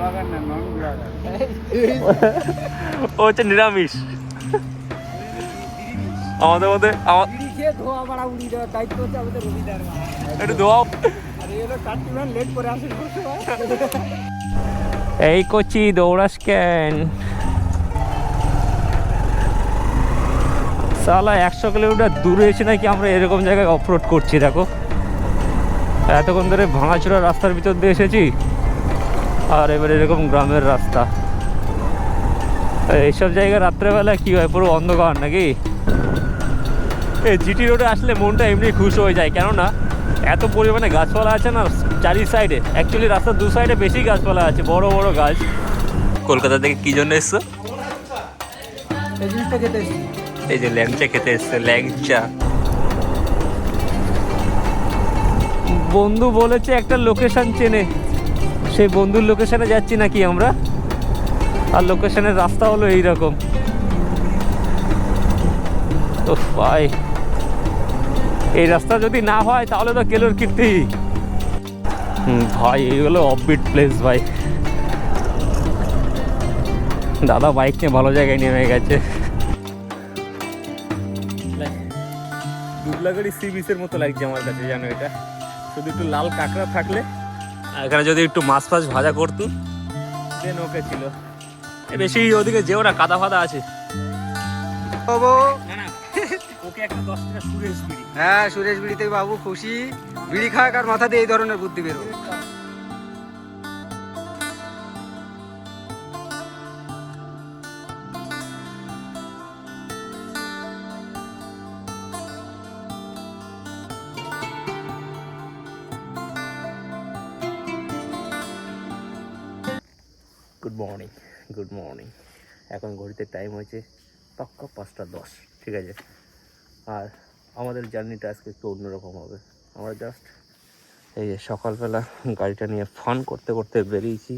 Blogger না নন blogger? ও হচ্ছে নিরামিষ। আমাদের মধ্যে আমার বিড়ি খেয়ে ধোয়া বাড়া উড়ি দেওয়ার দায়িত্ব হচ্ছে আমাদের রবিদার একটু দোয়াও এই হলো চারটি ম্যান লেট করে আসেন এই কচি দৌড়াস কেন? সালা একশো কিলোমিটার দূরে এসে নাকি আমরা এরকম জায়গায় অফরোড করছি দেখো। এতক্ষণ ধরে ভাঙাচোরা রাস্তার ভিতর দিয়ে এসেছি। আর এবার এরকম গ্রামের রাস্তা। এইসব জায়গায় রাত্রেবেলা কি হয়? পুরো অন্ধকার নাকি? এই জিটি রোডে আসলে মনটা এমনি খুশ হয়ে যায়। কেননা এত পরিমাণে গাছপালা আছে না চারি সাইডে। অ্যাকচুয়ালি রাস্তার দু সাইডে বেশি গাছপালা আছে বড় বড় গাছ। কলকাতা থেকে কি জন্য এই এসেছি। এই যে ল্যাংচা খেতে এসছে ল্যাংচা। বন্ধু বলেছে একটা লোকেশন চেনে। সেই বন্ধুর লোকেশনে যাচ্ছি নাকি আমরা? আর লোকেশনের রাস্তা হলো এইরকম। তো ভাই। এই রাস্তা যদি না হয়, তাহলে তো কেলোর কীর্তি। ভাই এইগুলো অফবিট প্লেস ভাই। দাদা বাইক নিয়ে ভালো জায়গায় নেমে গেছে। দুবলাগড়ি সি বিচের মতো লাগছে আমার কাছে, জানো এটা। শুধু একটু লাল কাঁকড়া থাকলে এখানে যদি একটু মাছ ফাছ ভাজা করতো। দেন ওকে ছিল। বেশি ওদিকে যেও না কাদা ফাদা আছে। ওকে একটা দশ টাকা সুরেশ বিড়ি। হ্যাঁ সুরেশ বিড়িতে বাবু খুশি। বিড়ি খাক আর মাথা দিয়ে এই ধরনের বুদ্ধি বেরো এখন ঘড়িতে টাইম হয়েছে পাক্কা পাঁচটা দশ, ঠিক আছে? আর আমাদের জার্নিটা আজকে একটু অন্যরকম হবে। আমরা জাস্ট এই যে সকালবেলা গাড়িটা নিয়ে ফান করতে করতে বেরিয়েছি।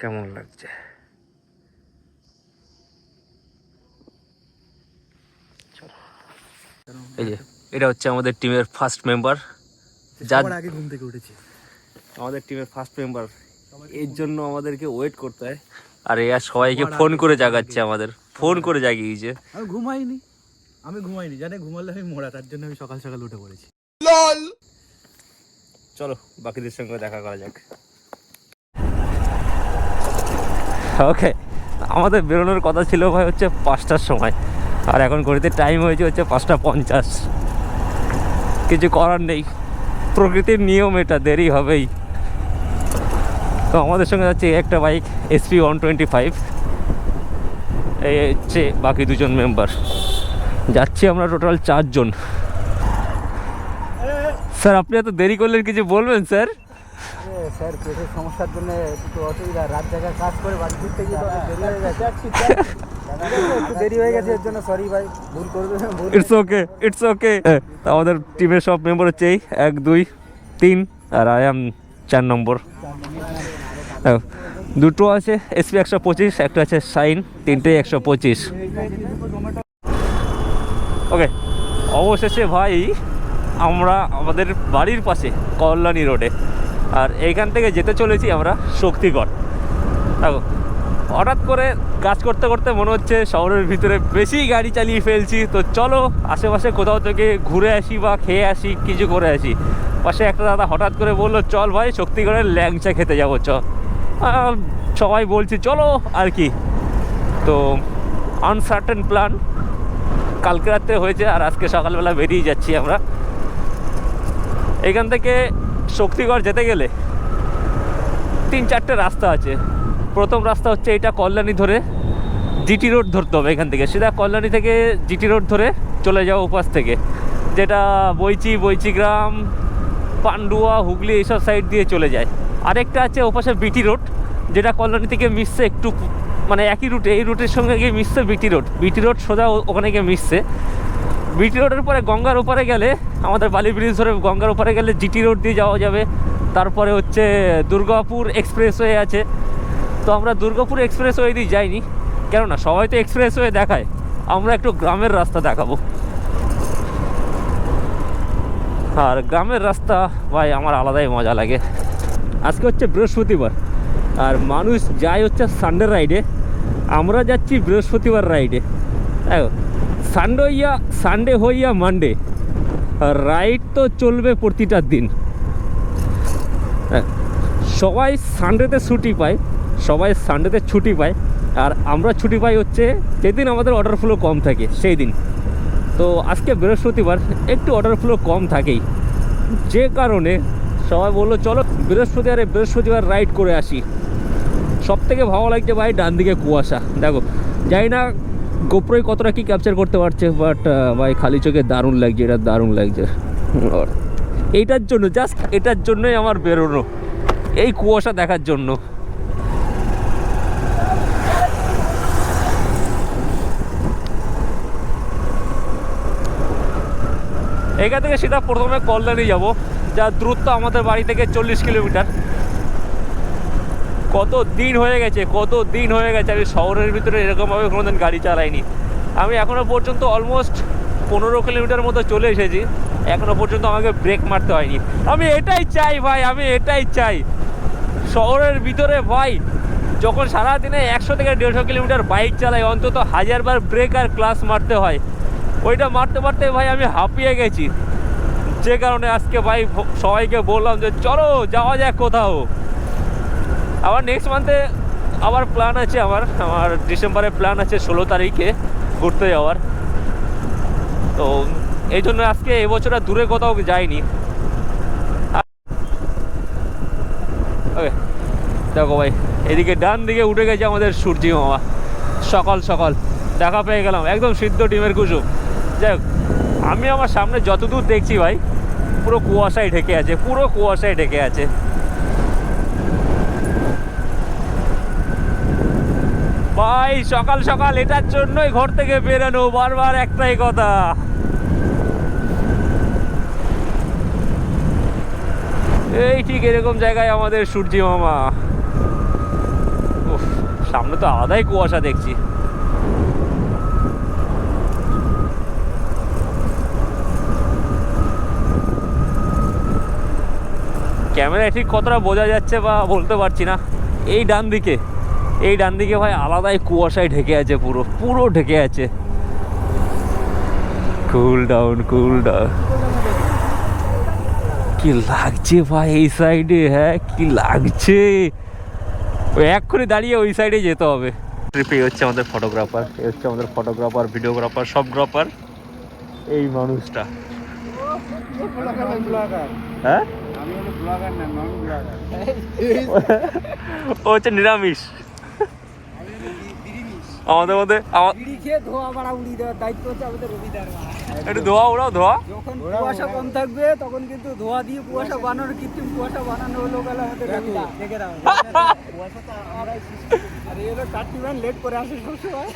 কেমন লাগছে? এই যে, এটা হচ্ছে আমাদের টিমের ফার্স্ট মেম্বার যার আগে ঘুম থেকে উঠেছি। আমাদের টিমের ফার্স্ট মেম্বার এর জন্য আমাদেরকে ওয়েট করতে হয়। আর এ আর সবাইকে ফোন করে জাগাচ্ছে আমাদের। ফোন করে জাগিয়েছে। আমি ঘুমাইনি। আমি ঘুমাইনি। জানে ঘুমালে আমি মোড়া তার জন্য আমি সকাল সকাল উঠে পড়েছি। চলো বাকিদের সঙ্গে দেখা করা যাক। ওকে আমাদের বেরোনোর কথা ছিল ভাই হচ্ছে পাঁচটার সময়। আর এখন ঘড়িতে টাইম হয়েছে হচ্ছে পাঁচটা পঞ্চাশ। কিছু করার নেই। প্রকৃতির নিয়ম এটা দেরি হবেই। তো আমাদের সঙ্গে যাচ্ছে একটা bike SP one twenty five এই হচ্ছে বাকি দুজন মেম্বার যাচ্ছি আমরা টোটাল চারজন। স্যার আপনি এত দেরি করলেন কিছু বলবেন স্যার স্যার পেটের সমস্যার জন্য একটু অসুবিধা রাত জায়গায় কাজ করে বাড়ি ফিরতে গিয়ে দেরি হয়ে গেছে। একটু দেরি হয়ে গেছে এর জন্য সরি ভাই ভুল করবে ইটস ওকে ইটস ওকে আমাদের টিমের সব মেম্বার হচ্ছে এই এক দুই তিন আর আই এম চার নম্বর। দুটো আছে এসপি একশো পঁচিশ, একটা আছে সাইন তিনটেই একশো পঁচিশ। ওকে অবশেষে ভাই, আমরা আমাদের বাড়ির পাশে কল্যাণী রোডে, আর এইখান থেকে যেতে চলেছি আমরা শক্তিগড়। দেখো হঠাৎ করে কাজ করতে করতে মনে হচ্ছে শহরের ভিতরে বেশি গাড়ি চালিয়ে ফেলছি। তো চলো আশেপাশে কোথাও থেকে ঘুরে আসি বা খেয়ে আসি, কিছু করে আসি। পাশে একটা দাদা হঠাৎ করে বলল, চল ভাই, শক্তিগড়ের ল্যাংচা খেতে যাব, চ। সবাই বলছি, চলো, আর কি। তো আনসার্টেন প্ল্যান কালকে রাত্রে হয়েছে আর আজকে সকালবেলা বেরিয়ে যাচ্ছি আমরা। এখান থেকে শক্তিগড় যেতে গেলে তিন চারটে রাস্তা আছে। প্রথম রাস্তা হচ্ছে এটা কল্যাণী ধরে জিটি রোড ধরতে হবে এখান থেকে। সেটা কল্যাণী থেকে জিটি রোড ধরে চলে যাওয়া উপাস থেকে। যেটা বইচি বইচিগ্রাম পান্ডুয়া, হুগলি এইসব সাইড দিয়ে চলে যায়। আরেকটা আছে ওপাশে বিটি রোড, যেটা কল্যাণী থেকে মিশছে একটু মানে একই রুটে এই রুটের সঙ্গে গিয়ে মিশছে বিটি রোড। বিটি রোড সোজা ওখানে গিয়ে মিশছে। বিটি রোডের পরে গঙ্গার ওপারে গেলে, আমাদের বালি ব্রিজ ধরে গঙ্গার ওপারে গেলে জিটি রোড দিয়ে যাওয়া যাবে। তারপরে হচ্ছে দুর্গাপুর এক্সপ্রেসওয়ে আছে। তো আমরা দুর্গাপুর এক্সপ্রেসওয়ে দিয়ে যাইনি। কেননা সবাই তো এক্সপ্রেসওয়ে দেখায়। আমরা একটু গ্রামের রাস্তা দেখাবো। আর গ্রামের রাস্তা ভাই আমার আলাদাই মজা লাগে। আজকে হচ্ছে বৃহস্পতিবার। আর মানুষ যায় হচ্ছে সানডে রাইডে আমরা যাচ্ছি বৃহস্পতিবার রাইডে দেখো সানডে হইয়া সানডে হইয়া মানডে রাইড তো চলবে প্রতিটা দিন। হ্যাঁ, সবাই সানডেতে ছুটি পায়। সবাই সানডেতে ছুটি পায়। আর আমরা ছুটি পাই হচ্ছে যেদিন আমাদের অর্ডার ফ্লো কম থাকে, সেই দিন। তো আজকে বৃহস্পতিবার একটু অর্ডার ফ্লো কম থাকেই। যে কারণে সবাই বলল, চলো বৃহস্পতিবারে বৃহস্পতিবার রাইড করে আসি। সব থেকে ভালো লাগছে ভাই ডান দিকে কুয়াশা। দেখো, জানি না গোপ্রই কতটা কি ক্যাপচার করতে পারছে বাট ভাই খালি চোখে দারুণ লাগছে, এটা দারুণ লাগছে। এইটার জন্য জাস্ট এটার জন্যই আমার বেরোনো। এই কুয়াশা দেখার জন্য। এখান থেকে সেটা প্রথমে কল্যাণী যাব যার দূরত্ব আমাদের বাড়ি থেকে চল্লিশ কিলোমিটার। কত দিন হয়ে গেছে, কত দিন হয়ে গেছে, আমি শহরের ভিতরে এরকমভাবে কোনোদিন গাড়ি চালাইনি। আমি এখনও পর্যন্ত অলমোস্ট পনেরো কিলোমিটার মতো চলে এসেছি এখনও পর্যন্ত আমাকে ব্রেক মারতে হয়নি। আমি এটাই চাই ভাই, আমি এটাই চাই। শহরের ভিতরে ভাই, যখন সারাদিনে একশো থেকে দেড়শো কিলোমিটার বাইক চালাই, অন্তত হাজারবার ব্রেক আর ক্লাস মারতে হয়। ওইটা মারতে মারতে ভাই আমি হাঁপিয়ে গেছি। যে কারণে আজকে ভাই সবাইকে বললাম যে চলো, যাওয়া যাক কোথাও। আবার নেক্সট মান্থে আবার প্ল্যান আছে আমার। আমার ডিসেম্বরে প্ল্যান আছে ষোলো তারিখে ঘুরতে যাওয়ার। তো এই জন্য আজকে এবছর আর দূরে কোথাও যাইনি। দেখো ভাই, এদিকে ডান দিকে উঠে গেছে আমাদের সূর্যি মামা। সকাল সকাল, দেখা পেয়ে গেলাম। একদম সিদ্ধ ডিমের কুসুম। যাই হোক, আমি আমার সামনে যতদূর দেখছি ভাই পুরো কুয়াশায় ঢেকে আছে পুরো কুয়াশায় ঢেকে আছে। ভাই সকাল সকাল এটার জন্যই ঘর থেকে বেরানো বারবার একটাই কথা। এই ঠিক এরকম জায়গায় আমাদের সূর্যি মামা। সামনে তো আলাদাই কুয়াশা দেখছি। ক্যামেরায় ঠিক কতটা বোঝা যাচ্ছে বা বলতে পারছি না। এই ডান দিকে, এই ডান দিকে ভাই আলাদাই কুয়াশায় ঢেকে আছে পুরো পুরো ঢেকে আছে। কুল ডাউন কুল ডাউন কি লাগছে ভাই এই সাইডে হ্যাঁ? কি লাগছে? ওই এক্ষুনি দাঁড়িয়ে ওই সাইডে যেতে হবে। ট্রিপে হচ্ছে আমাদের ফটোগ্রাফার এ হচ্ছে আমাদের ফটোগ্রাফার ভিডিওগ্রাফার সব গ্রাফার এই মানুষটা। হ্যাঁ? ব্লগার না নন ব্লগার? ও হচ্ছে নিরামিষ। আমাদের মধ্যে একটু ধোয়া ওড়াও ধোয়া। যখন কুয়াশা কম থাকবে তখন কিন্তু ধোয়া দিয়ে কুয়াশা বানানো কৃত্রিম কুয়াশা বানানো হলো গেল আমাদের দেখে দাও। আর চারটি ম্যান লেট করে আসে সবসময়।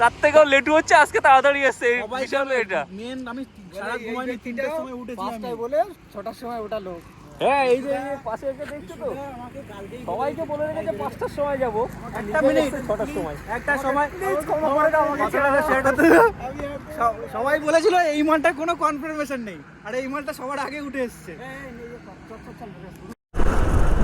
তার থেকেও লেটু হচ্ছে আজকে তাড়াতাড়ি এসছে। বিশাল এটা। মেন আমি সারা ঘুমাইনি তিনটার সময় উঠেছি আমি। বলে ছটার সময় ওটা লোক। হ্যাঁ এই যে পাশে এসে দেখছ তো? সবাইকে বলে রেখেছে পাঁচটার সময় যাব। একটা মিনিট ছটার সময়। একটা সময় সবাই বলেছিল এই মালটার কোনো কনফার্মেশন নেই। আর এই মালটা সবার আগে উঠে এসছে।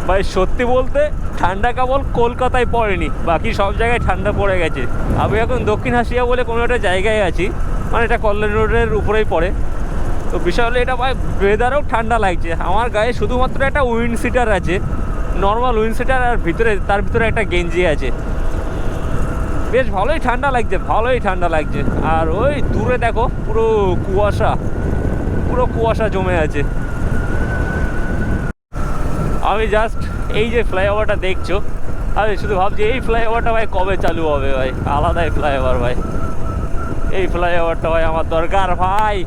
ভাই সত্যি বলতে ঠান্ডা কেবল কলকাতায় পড়েনি বাকি সব জায়গায় ঠান্ডা পড়ে গেছে। আমি এখন দক্ষিণ হাসিয়া বলে কোনো একটা জায়গায় আছি। মানে এটা কল্যাণ রোডের উপরেই পড়ে। তো বিষয় হলো এটা ভাই ওয়েদারও ঠান্ডা লাগছে। আমার গায়ে শুধুমাত্র একটা উইন্ড সিটার আছে নর্মাল উইন্ড সিটার আর ভিতরে, তার ভিতরে একটা গেঞ্জি আছে। বেশ ভালোই ঠান্ডা লাগছে, ভালোই ঠান্ডা লাগছে। আর ওই দূরে দেখো, পুরো কুয়াশা পুরো কুয়াশা জমে আছে। আমি জাস্ট এই যে ফ্লাইওভারটা দেখছ, আমি শুধু ভাবছি এই ফ্লাইওভারটা ভাই কবে চালু হবে ভাই? আলাদাই ফ্লাইওভার ভাই। এই ফ্লাইওভারটা ভাই আমার দরকার ভাই।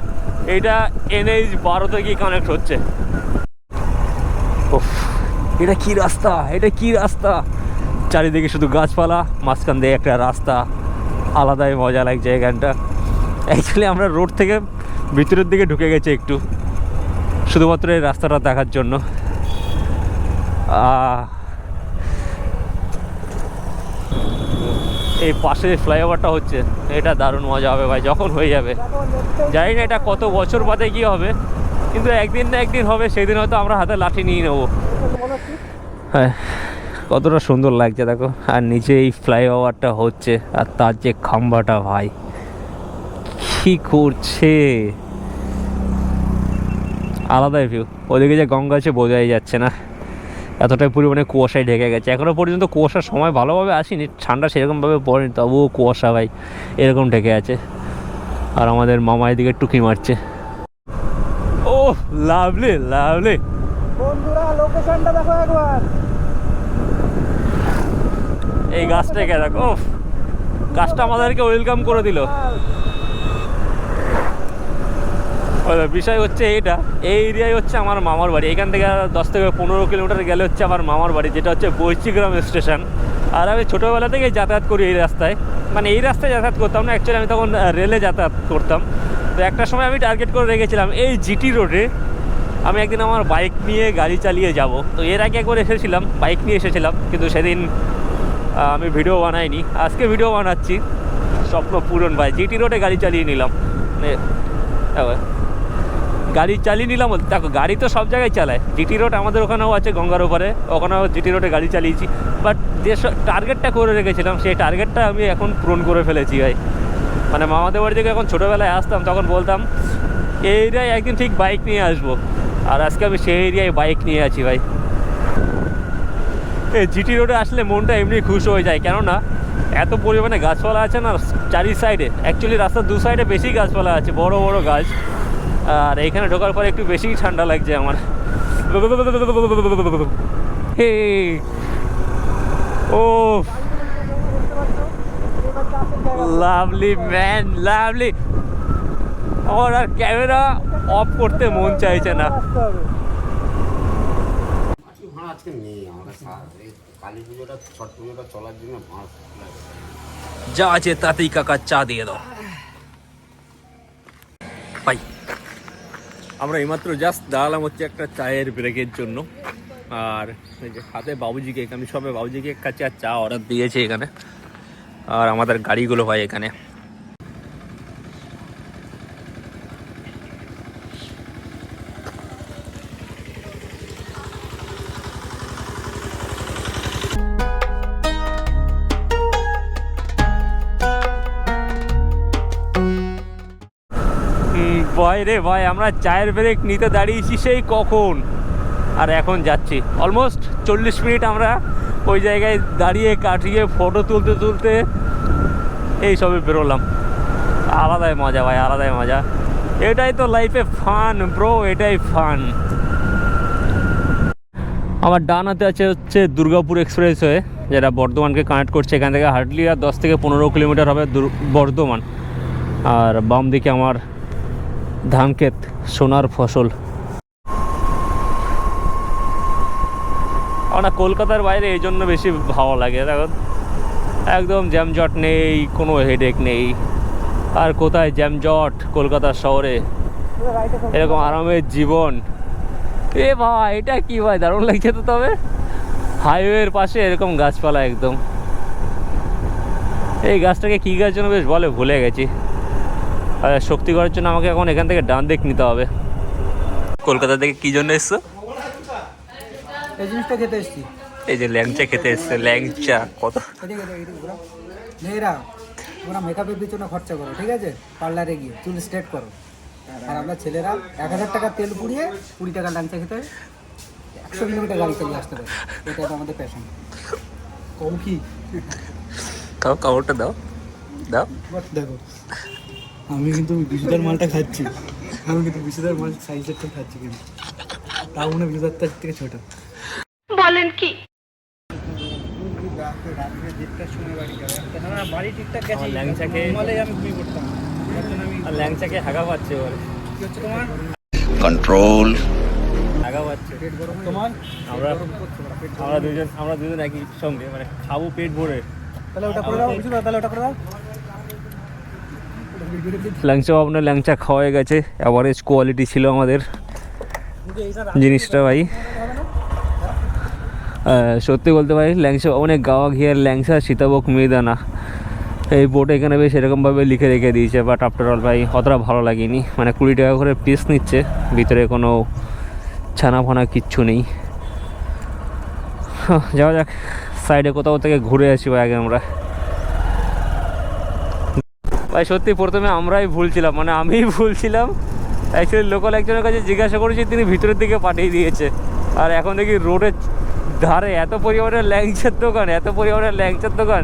এইটা এনএইচ বারোতে গিয়ে কানেক্ট হচ্ছে। এটা কি রাস্তা? এটা কি রাস্তা? চারিদিকে শুধু গাছপালা মাঝখান দিয়ে একটা রাস্তা। আলাদাই মজা লাগছে এখানটা। অ্যাকচুয়ালি আমরা রোড থেকে ভিতরের দিকে ঢুকে গেছি একটু। শুধুমাত্র এই রাস্তাটা দেখার জন্য। আহ, এই পাশে ফ্লাইওভারটা হচ্ছে, এটা দারুণ মজা হবে ভাই, যখন হয়ে যাবে। জানি না এটা কত বছর বাদে কি হবে, কিন্তু একদিন না একদিন হবে সেই দিন হয়তো আমরা হাতে লাঠি নিয়ে নেব। হ্যাঁ কতটা সুন্দর লাগছে, দেখো। আর নিচে এই ফ্লাইওভারটা হচ্ছে, আর তার যে খাম্বাটা ভাই, কি করছে? আলাদাই ভিউ ওদিকে যে গঙ্গা আছে, বোঝাই যাচ্ছে না। এতটাই পরিমাণে কুয়াশায় ঢেকে গেছে। এখনও পর্যন্ত কুয়াশার সময় ভালোভাবে আসেনি ঠান্ডা সেরকমভাবে পড়েনি তবুও কুয়াশা ভাই এরকম ঢেকে আছে। আর আমাদের মামা এদিকে টুকি মারছে। Oh lovely lovely. বন্ধুরা লোকেশনটা দেখো একবার। এই গাছটাকে দেখো গাছটা আমাদেরকে ওয়েলকাম করে দিল। ওই বিষয় হচ্ছে এইটা। এই এরিয়ায় হচ্ছে আমার মামার বাড়ি। এখান থেকে দশ থেকে পনেরো কিলোমিটার গেলে হচ্ছে আমার মামার বাড়ি, যেটা হচ্ছে বৈচিগ্রাম স্টেশন। আর আমি ছোটোবেলা থেকেই যাতায়াত করি এই রাস্তায়। মানে এই রাস্তায় যাতায়াত করতাম না অ্যাকচুয়ালি আমি তখন রেলে যাতায়াত করতাম। তো একটা সময় আমি টার্গেট করে রেখেছিলাম এই জিটি রোডে আমি একদিন আমার বাইক নিয়ে গাড়ি চালিয়ে যাব। তো এর আগে একবার এসেছিলাম বাইক নিয়ে এসেছিলাম, কিন্তু সেদিন আমি ভিডিও বানাইনি। আজকে ভিডিও বানাচ্ছি। স্বপ্ন পূরণ ভাই। জিটি রোডে গাড়ি চালিয়ে নিলাম। মানে গাড়ি চালিয়ে নিলাম দেখো, গাড়ি তো সব জায়গায় চালায়। জিটি রোড আমাদের ওখানেও আছে গঙ্গার ওপারে, ওখানেও জিটি রোডে গাড়ি চালিয়েছি। বাট যে টার্গেটটা করে রেখেছিলাম, সেই টার্গেটটা আমি এখন পূরণ করে ফেলেছি ভাই। মানে মামাদের বাড়ি থেকে এখন ছোটোবেলায় আসতাম, তখন বলতাম, এই এরিয়ায় একদিন ঠিক বাইক নিয়ে আসব। আর আজকে আমি সেই এরিয়ায় বাইক নিয়ে আছি ভাই। এই জিটি রোডে আসলে মনটা এমনি খুশ হয়ে যায়। কেননা, এত পরিমাণে গাছপালা আছে না, চারি সাইডে অ্যাকচুয়ালি রাস্তার দু সাইডে বেশি গাছপালা আছে, বড় বড় গাছ। আর এইখানে ঢোকার পরে একটু বেশিই ঠান্ডা লাগছে আমার। Hey oh lovely man, lovely. আমার আর ক্যামেরা অফ করতে মন চাইছে না। যা আছে তাতেই কাকা চা দিয়ে দাও। ভাই। আমরা এইমাত্র জাস্ট দাঁড়ালাম হচ্ছে একটা চায়ের ব্রেকের জন্য। আর এই যে হাতে বাবুজিকে আমি সবে বাবুজিকে কেক কাছে চা অর্ডার দিয়েছি এখানে। আর আমাদের গাড়িগুলো হয় এখানে। রে ভাই, আমরা চায়ের ব্রেক নিতে দাঁড়িয়েছি সেই কখন? আর এখন যাচ্ছি। অলমোস্ট চল্লিশ মিনিট আমরা ওই জায়গায় দাঁড়িয়ে কাটিয়ে ফটো তুলতে তুলতে এই সবে বেরোলাম। আলাদাই মজা ভাই, আলাদাই মজা। এটাই তো লাইফে ফান ব্রো এটাই ফান আমার ডান হাতে আছে হচ্ছে দুর্গাপুর এক্সপ্রেস হয়ে যেটা বর্ধমানকে কানেক্ট করছে। এখান থেকে হার্ডলি আর দশ থেকে পনেরো কিলোমিটার হবে বর্ধমান। আর বাম দিকে আমার ধানক্ষেত সোনার ফসল। না, কলকাতার বাইরে এই জন্য বেশি ভালো লাগে, দেখো। একদম জ্যামজট নেই, কোনো হেডেক নেই। আর কোথায় জ্যামজট কলকাতা শহরে? এরকম আরামের জীবন। এ ভাই, এটা কি ভাই, দারুণ লাগছে তো তবে। হাইওয়ের পাশে এরকম গাছপালা একদম। এই গাছটাকে কী গাছ জন্য বেশ বলে, ভুলে গেছি। আর শক্তি করার জন্য আমাকে এখন এখান থেকে ডান দিক নিতে হবে। কলকাতা থেকে কি জন্য এসছো? এই জিনিসটা খেতে এসছি। এই যে ল্যাংচা খেতে এসছে ল্যাংচা। কত। মেয়েরা তোমরা মেকআপের পিছনে খরচা করো ঠিক আছে? পার্লারে গিয়ে চুল স্ট্রেট করো। আর আমরা ছেলেরা এক হাজার টাকা তেল পুড়িয়ে কুড়ি টাকা লাঞ্চা খেতে একশো কিলোমিটার গাড়ি চালিয়ে আসতে পারে। এটা তো আমাদের প্যাশন কম কি খাও কাপড়টা দাও দাও। দেখো আমি কিন্তু বিশুদার মালটা খাচ্ছি। আমি কিন্তু বিশুদার মাল সাইজের সাইজেরটা খাচ্ছি কিন্তু। তাও মনে বিশুদার তার থেকে ছোট। বলেন কি? বাড়ি ঠিকঠাক গেছে আমার ল্যাংচাকে নর্মালে আমি ঘুমিয়ে পড়তাম আর ল্যাংচাকে হাগা পাচ্ছে এবারে কি হচ্ছে তোমার হাগা পাচ্ছে। তোমার? আমরা আমরা দুজন আমরা দুজন একই সঙ্গে মানে খাব পেট ভরে। তাহলে ওটা করে দাও তাহলে ওটা করে দাও। ল্যাংচা আপনার ল্যাংচা খাওয়া হয়ে গেছে। অ্যাভারেজ কোয়ালিটি ছিল আমাদের জিনিসটা ভাই। সত্যি বলতে পারি ল্যাংচা অনেক গাওয়া ঘিয়ার ল্যাংচা সীতাভোগ মিহিদানা এই বোর্ড এখানে বেশ এরকমভাবে লিখে রেখে দিয়েছে বাট আফটার অল ভাই অতটা ভালো লাগেনি। মানে কুড়ি টাকা করে পিস নিচ্ছে ভিতরে কোনো ছানা ফানা কিচ্ছু নেই। হাহ, যাওয়া যাক সাইডে কোথাও থেকে ঘুরে আসি ভাই আগে আমরা। ভাই, সত্যি প্রথমে আমরাই ভুল ছিলাম মানে আমিই ভুল ছিলাম। অ্যাকচুয়ালি লোকাল একজনের কাছে জিজ্ঞাসা করেছি, তিনি ভিতরের দিকে পাঠিয়ে দিয়েছে। আর এখন দেখি রোডের ধারে এত পরিমাণে ল্যাংচার দোকান, এত পরিমাণে ল্যাংচার দোকান,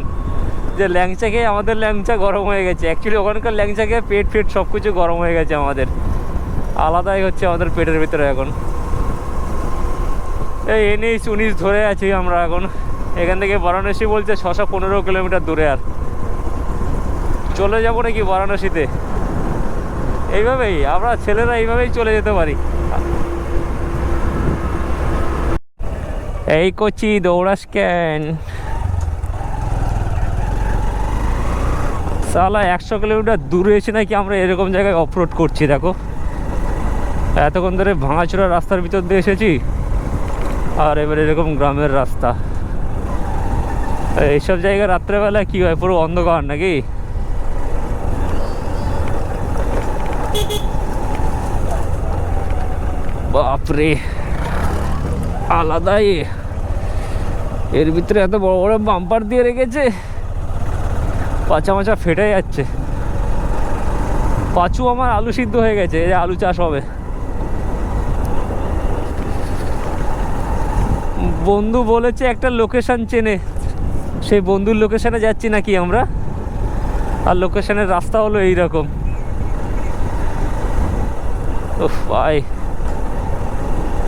যে ল্যাংচা খেয়ে আমাদের ল্যাংচা গরম হয়ে গেছে। অ্যাকচুয়ালি ওখানকার ল্যাংচা খেয়ে পেট ফেট সব কিছু গরম হয়ে গেছে আমাদের। আলাদাই হচ্ছে আমাদের পেটের ভিতরে এখন। এই এনএইচ উনিশ ধরে আছি আমরা এখন। এখান থেকে বারাণসী বলছে ছশো পনেরো কিলোমিটার দূরে আর। চলে যাব নাকি বারাণসীতে? এইভাবেই, আমরা ছেলেরা এইভাবেই চলে যেতে পারি। এই করছি দৌড়াস কেন? সালা একশো কিলোমিটার দূরে এসে নাকি আমরা এরকম জায়গায় অফরোড করছি, দেখো। এতক্ষণ ধরে ভাঙাচোরা রাস্তার ভিতর দিয়ে এসেছি, আর এবার এরকম গ্রামের রাস্তা। এইসব জায়গায় রাত্রেবেলা কি হয়, পুরো অন্ধকার নাকি? বাপরে, আলাদাই। এর ভিতরে এত বড় বড় বাম্পার দিয়ে রেখেছে। পাচা মাচা ফেটে যাচ্ছে। পাঁচু আমার আলু সিদ্ধ হয়ে গেছে, এই আলু চাষ হবে। বন্ধু বলেছে একটা লোকেশন চেনে। সেই বন্ধুর লোকেশনে যাচ্ছি নাকি আমরা? আর লোকেশনের রাস্তা হলো এই রকম উফ, ভাই।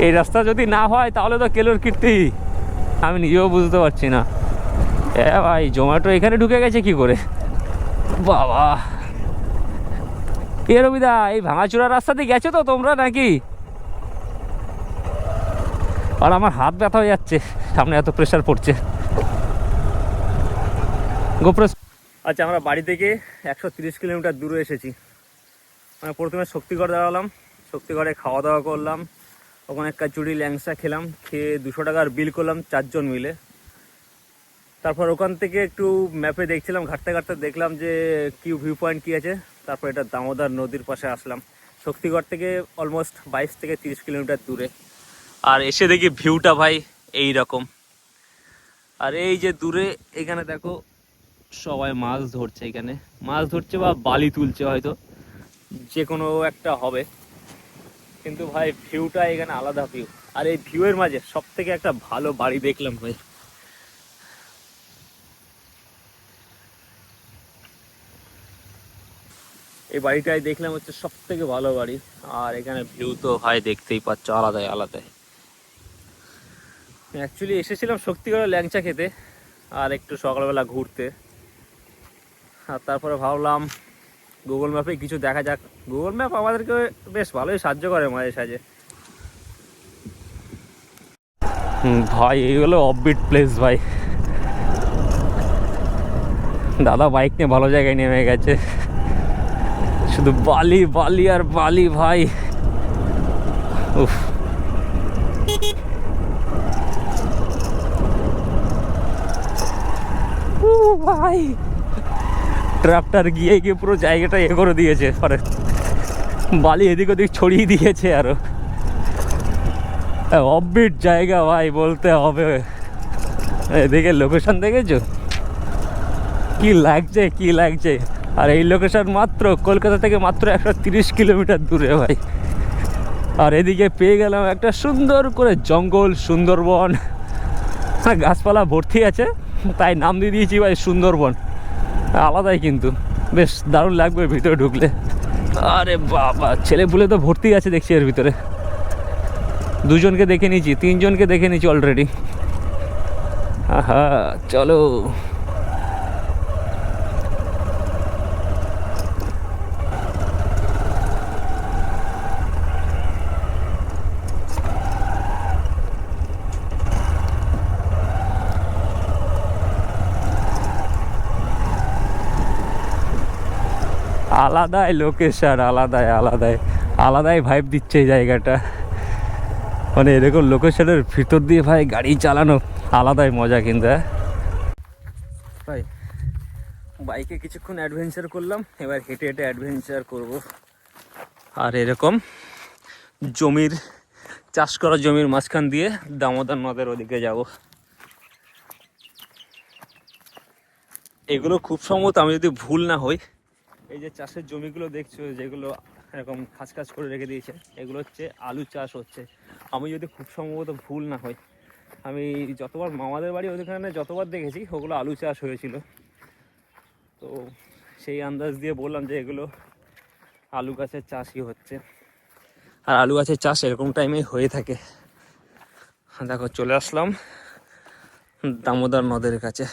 এই রাস্তা যদি না হয়, তাহলে তো কেলোর কীর্তি। আমি নিজেও বুঝতে পারছি না। এ ভাই, জোম্যাটো এখানে ঢুকে গেছে কি করে? বাবা। এ রবিদা, এই ভাঙাচুরা রাস্তাতে গেছো তো তোমরা নাকি? আর আমার হাত ব্যথা হয়ে যাচ্ছে, সামনে এত প্রেশার পড়ছে। গোপ্রেস আচ্ছা আমরা বাড়ি থেকে একশো তিরিশ কিলোমিটার দূরে এসেছি। মানে প্রথমে শক্তিগড় দাঁড়ালাম, শক্তিগড়ে খাওয়া দাওয়া করলাম। ওখানে কাচুরি ল্যাংসা খেলাম, খেয়ে দুশো টাকার বিল করলাম চারজন মিলে। তারপর ওখান থেকে একটু ম্যাপে দেখছিলাম, ঘাটতে ঘাটতে দেখলাম যে কি ভিউ পয়েন্ট কী আছে। তারপর এটা দামোদর নদীর পাশে আসলাম। শক্তিগড় থেকে অলমোস্ট বাইশ থেকে তিরিশ কিলোমিটার দূরে। আর এসে দেখি ভিউটা ভাই এই রকম আর এই যে দূরে, এখানে দেখো সবাই মাছ ধরছে এখানে। মাছ ধরছে বা বালি তুলছে হয়তো যে কোনো একটা হবে। কিন্তু ভাই ভিউটা এখানে আলাদা ভিউ আর এই ভিউয়ের মাঝে সব থেকে একটা ভালো বাড়ি দেখলাম ভাই। এই বাড়িটাই দেখলাম হচ্ছে সব থেকে ভালো বাড়ি। আর এখানে ভিউ তো ভাই দেখতেই পাচ্ছ, আলাদাই আলাদাই। অ্যাকচুয়ালি এসেছিলাম শক্তিগড়ে ল্যাংচা খেতে, আর একটু সকালবেলা ঘুরতে। আর তারপরে ভাবলাম গুগল ম্যাপে কিছু দেখা যাক। গুগল ম্যাপ আমাদেরকে বেশ ভালোই সাহায্য করে মাঝে সাজে ভাই এইগুলো অফবিট প্লেস ভাই। দাদা বাইক নিয়ে ভালো জায়গায় নেমে গেছে। শুধু বালি বালি আর বালি, ভাই। উফ উ ভাই ট্রাক্টর গিয়ে গিয়ে পুরো জায়গাটা এ করে দিয়েছে, পরে বালি এদিক ওদিক ছড়িয়ে দিয়েছে আরও। অফবিট জায়গা ভাই, বলতে হবে। এদিকে লোকেশন দেখেছ? কি লাগছে কি লাগছে? আর এই লোকেশন মাত্র কলকাতা থেকে মাত্র একশো তিরিশ কিলোমিটার দূরে ভাই। আর এদিকে পেয়ে গেলাম একটা সুন্দর করে জঙ্গল, সুন্দরবন। হ্যাঁ গাছপালা ভর্তি আছে, তাই নাম দিয়ে দিয়েছি ভাই সুন্দরবন। আলাদাই কিন্তু। বেশ দারুণ লাগবে ভিতরে ঢুকলে। আরে বাবা, ছেলে পুলে তো ভর্তি আছে দেখছি এর ভিতরে। দুজনকে দেখে নিয়েছি, তিনজনকে দেখে নিয়েছি অলরেডি আহা, চলো। আলাদাই লোকেশন আলাদাই আলাদাই আলাদাই ভাইব দিচ্ছে এই জায়গাটা। মানে এরকম লোকেশনের ভিতর দিয়ে ভাই গাড়ি চালানো আলাদাই মজা কিন্তু হ্যাঁ? ভাই বাইকে কিছুক্ষণ অ্যাডভেঞ্চার করলাম, এবার হেঁটে হেঁটে অ্যাডভেঞ্চার করব। আর এরকম জমির, চাষ করা জমির মাঝখান দিয়ে দামোদর নদের ওদিকে যাব। এগুলো খুব সম্ভবত আমি যদি ভুল না হই এই যে চাষের জমিগুলো দেখছ, যেগুলো এরকম খাঁচ খাঁচ করে রেখে দিয়েছে, এগুলো হচ্ছে আলু চাষ হচ্ছে। আমি যদি খুব সম্ভবত ভুল না হই, আমি যতবার মামাদের বাড়ি ওখানে যতবার দেখেছি, ওগুলো আলু চাষ হয়েছিল। তো সেই আন্দাজ দিয়ে বললাম যে এগুলো আলু গাছের চাষই হচ্ছে। আর আলু গাছের চাষ এরকম টাইমে হয়ে থাকে। দেখো, চলে আসলাম দামোদর নদের কাছে।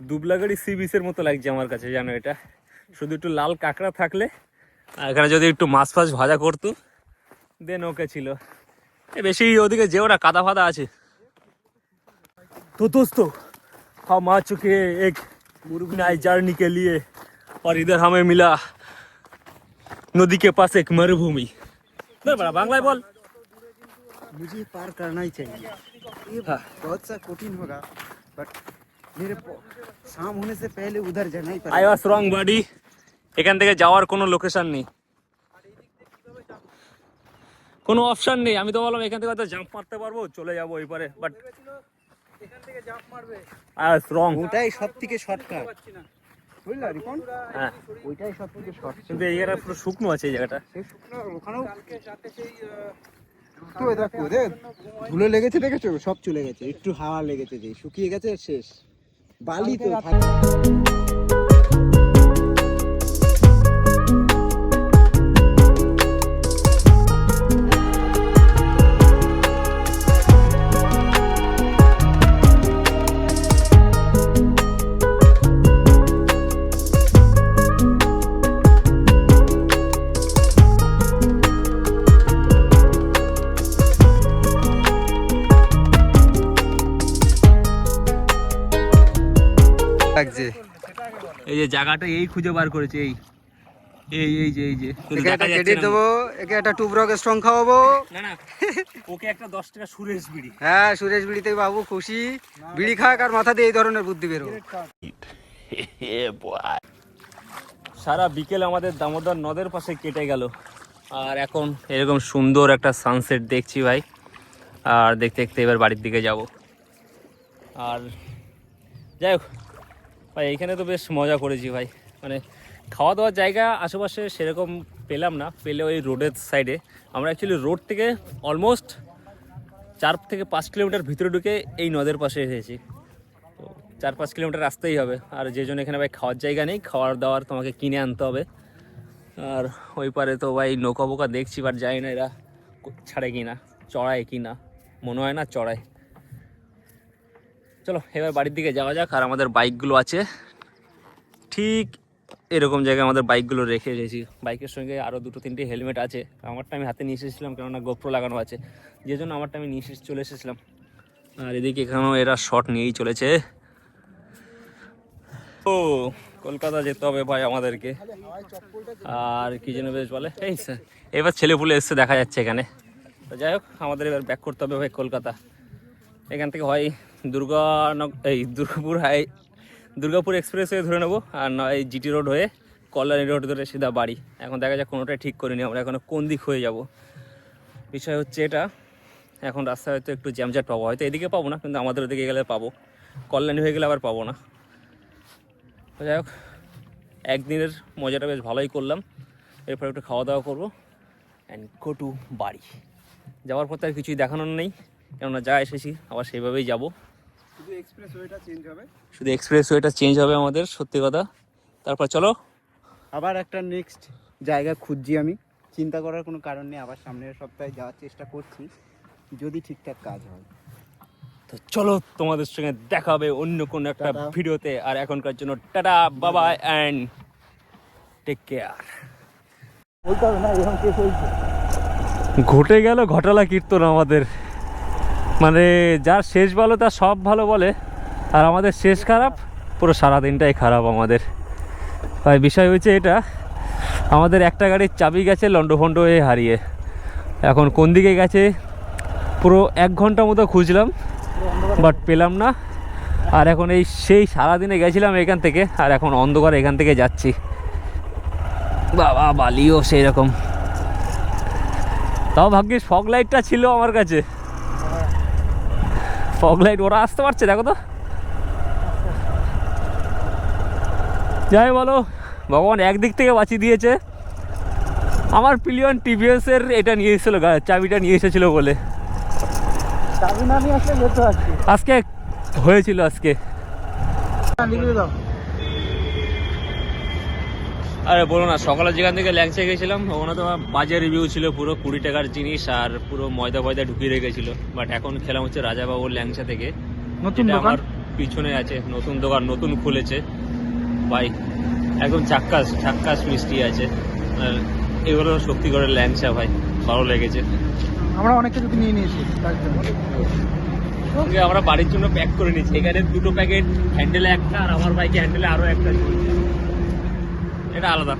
দুবলাগাড়ি সি বিচের মতো লাগছে আমার কাছে জানো এটা শুধু একটু লাল কাঁকড়া থাকলে আর এখানে যদি একটু মাছ ফাছ ভাজা করতো দেন ওকে ছিল এ বেশি ওদিকে যেও না কাদা ফাদা আছে तो दोस्तों हम आ चुके हैं एक मुरुगनाई जर्नी के लिए और इधर हमें मिला नदी के पास एक मरुभूमि नहीं बड़ा बांग्ला बोल मुझे पार करना ही चाहिए ये हाँ। बहुत सा कठिन होगा बट मेरे प- शाम होने से पहले उधर जाना ही আই पड़ेगा ওয়াজ রং বাডি এখান থেকে যাওয়ার কোনো লোকেশন নেই কোনো অপশন নেই আমি তো বললাম এখান থেকে হয়তো জাম্প মারতে পারবো চলে যাবো ওই পারে বাট আই ওয়াজ রং ওটাই সব থেকে শর্টকাট বুঝলা রিপন হ্যাঁ ওইটাই সব থেকে শর্ট কিন্তু এই জায়গাটা পুরো শুকনো আছে এই জায়গাটা সেই শুকনো ওখানেও তো দেখো দেখ ধুলো লেগেছে দেখেছো সব চলে গেছে একটু হাওয়া লেগেছে যে শুকিয়ে গেছে শেষ বালি তো যে জায়গাটা এই খুঁজে বার করেছে এই। এই এই যে এই যে। একটা ক্রেডিট দেবো একে একটা টুবরক স্ট্রং খাওয়াবো। না না ওকে একটা দশ টাকা সুরেশ বিড়ি। হ্যাঁ সুরেশ বিড়িতে বাবু খুশি। বিড়ি খাক আর মাথা দিয়ে এই ধরনের বুদ্ধি বেরো। সারা বিকেল আমাদের দামোদর নদের পাশে কেটে গেল। আর এখন এরকম সুন্দর একটা সানসেট দেখছি ভাই। আর দেখতে দেখতে এবার বাড়ির দিকে যাব। আর যাই হোক ভাই, এখানে তো বেশ মজা করেছি ভাই। মানে খাওয়া দাওয়ার জায়গা আশেপাশে সেরকম পেলাম না, পেলে ওই রোডের সাইডে আমরা অ্যাকচুয়ালি রোড থেকে অলমোস্ট চার থেকে পাঁচ কিলোমিটার ভিতরে ঢুকে এই নদের পাশে এসেছি। তো চার পাঁচ কিলোমিটার আসতেই হবে। আর যে জন্য এখানে ভাই খাওয়ার জায়গা নেই, খাওয়ার দাওয়ার তোমাকে কিনে আনতে হবে। আর ওই পারে তো ভাই নৌকা বোকা দেখছি বাট জানি না এরা ছাড়ে কি না চড়ায় কি না মনে হয় না চড়ায়। চলো, এবার বাড়ির দিকে যাওয়া যাক, আর আমাদের বাইকগুলো আছে। ঠিক এরকম জায়গায় আমাদের বাইকগুলো রেখে এসেছি বাইকের সঙ্গে আরও দুটো, তিনটে হেলমেট আছে। আমারটা আমি হাতে নিয়ে এসেছিলাম, কেননা গোপ্রো লাগানো আছে। যে জন্য আমারটা আমি নিয়ে চলে এসেছিলাম। আর এদিকে এখানেও এরা শট নিয়েই চলেছে। ও, কলকাতা যেতে হবে ভাই আমাদেরকে। আর কি যেন বেশ বলে, এই স্যার, এবার ছেলে পুলে এসছে দেখা যাচ্ছে এখানে। তো যাই হোক, আমাদের এবার ব্যাক করতে হবে ভাই কলকাতা। এখান থেকে হয় দুর্গানগ এই দুর্গাপুর হাই দুর্গাপুর এক্সপ্রেস হয়ে ধরে নেব আর না নয় জিটি রোড হয়ে কল্যাণী রোড ধরে সিধা বাড়ি। এখন দেখা যাক কোনোটাই ঠিক করিনি আমরা, এখন কোন দিক হয়ে যাব। বিষয় হচ্ছে এটা, এখন রাস্তায় হয়তো একটু জ্যামজ্যাট পাবো। হয়তো এদিকে পাবো না, কিন্তু আমাদের ওদিকে গেলে পাবো। কল্যাণী হয়ে গেলে আবার পাবো না। যাই হোক, একদিনের মজাটা বেশ ভালোই করলাম। এরপর একটু খাওয়া দাওয়া করব। অ্যান্ড গো টু বাড়ি। যাওয়ার পথে আর কিছুই দেখানোর নেই। কেননা যা এসেছি আবার সেইভাবেই যাব। শুধু এক্সপ্রেস ওয়েটা চেঞ্জ হবে? শুধু এক্সপ্রেস ওয়েটা চেঞ্জ হবে আমাদের সত্যি কথা। তারপর চলো। আবার একটা নেক্সট জায়গা খুঁজছি আমি। চিন্তা করার কোনো কারণ নেই আবার সামনের সপ্তাহে যাওয়ার চেষ্টা করছি। যদি ঠিকঠাক কাজ হয়। তো চলো তোমাদের সঙ্গে দেখা হবে অন্য কোনো একটা ভিডিওতে। আর এখনকার জন্য টাটা বাবা অ্যান্ড টেক কেয়ার বলতে হবে না এরকম কেস হয়েছে। ঘটে গেল ঘটালা কীর্তন আমাদের। মানে যার শেষ ভালো, তার সব ভালো বলে। আর আমাদের শেষ খারাপ, পুরো সারাদিনটাই খারাপ আমাদের। ভাই, বিষয় হয়েছে এটা, আমাদের একটা গাড়ির চাবি গেছে লন্ডভন্ড হয়ে হারিয়ে। এখন কোন দিকে গেছে, পুরো এক ঘণ্টা মতো খুঁজলাম, বাট পেলাম না। আর এখন এই সেই সারাদিনে গেছিলাম এখান থেকে, আর এখন অন্ধকার এখান থেকে যাচ্ছি। বাবা, বালিও সেই রকম তাও ভাগ্যিস ফগ লাইটটা ছিল আমার কাছে। ফগ লাইট ওরা আসতে পারছে দেখো তো। যাই বলো ভগবান একদিক থেকে বাঁচিয়ে দিয়েছে। আমার পিলিয়ন টিভিএস এর এটা নিয়ে এসেছিল চাবিটা নিয়ে এসেছিল বলে। আজকে হয়েছিল আজকে। দাও আরে বলো না সকালে যেখান থেকে ল্যাংচা গেছিলাম ওখানে তো বাজে রিভিউ ছিল পুরো কুড়ি টাকার জিনিস আর পুরো ময়দা ফয়দা ঢুকিয়ে রেখেছিল। বাট এখন খেলাম হচ্ছে রাজাবাবুর ল্যাংচা থেকে। নতুন আমার পিছনে আছে নতুন দোকান নতুন খুলেছে। ভাই একদম চাক্কাস চাক্কাস মিষ্টি আছে। আর এগুলো শক্তিগড়ের ল্যাংচা ভাই। ভালো লেগেছে। আমরা অনেক কিছু নিয়ে নিয়েছি সঙ্গে আমরা বাড়ির জন্য প্যাক করে নিচ্ছি এখানে দুটো প্যাকেট হ্যান্ডেলে একটা আর আমার বাইকে হ্যান্ডেলে আরও একটা। এটা আলাদা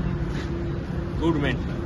গুড ম্যান